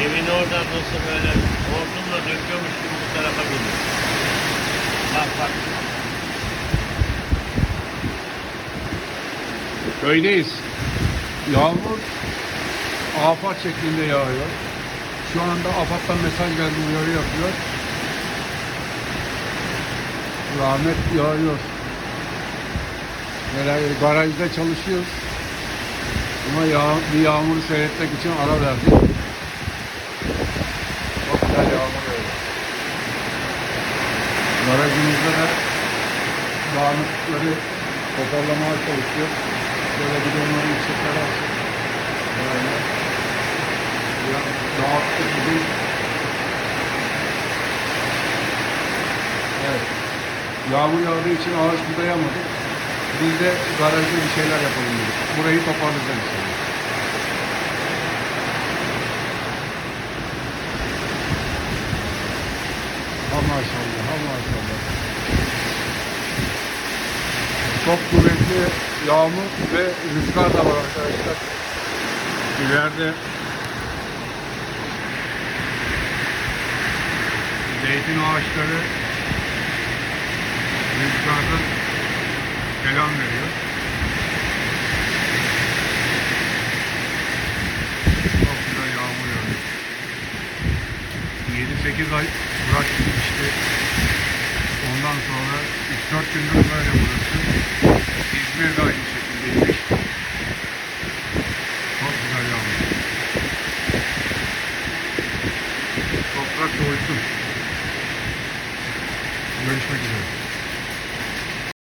Evin oradan nasıl böyle hortumla döküyormuş gibi bu tarafa geliyor. Bak bak. Köydeyiz. Yağmur afat şeklinde yağıyor. Şu anda AFAD'dan mesaj geldi uyarı yapıyor. Rahmet yağıyor. Böyle garajda çalışıyoruz. Ama yağ, bir yağmuru seyretmek için ara verdik. Çok güzel yağmur yağıyor. Garajımızda da dağınıklıkları toparlamaya çalışıyor. Böyle onları yükseklere alsın. Böyle. Ya, dağıttık bugün. Evet. Yağmur yağdığı için ağaç budayamadık. Biz de garajda bir şeyler yapalım dedik. Burayı toparlayacağız inşallah. Maşallah. Çok kuvvetli yağmur ve rüzgar da var arkadaşlar. İleride zeytin ağaçları rüzgardan selam veriyor. Çok güzel yağmur yağıyor. 7-8 ay uğraştık işte. Where is my dinner?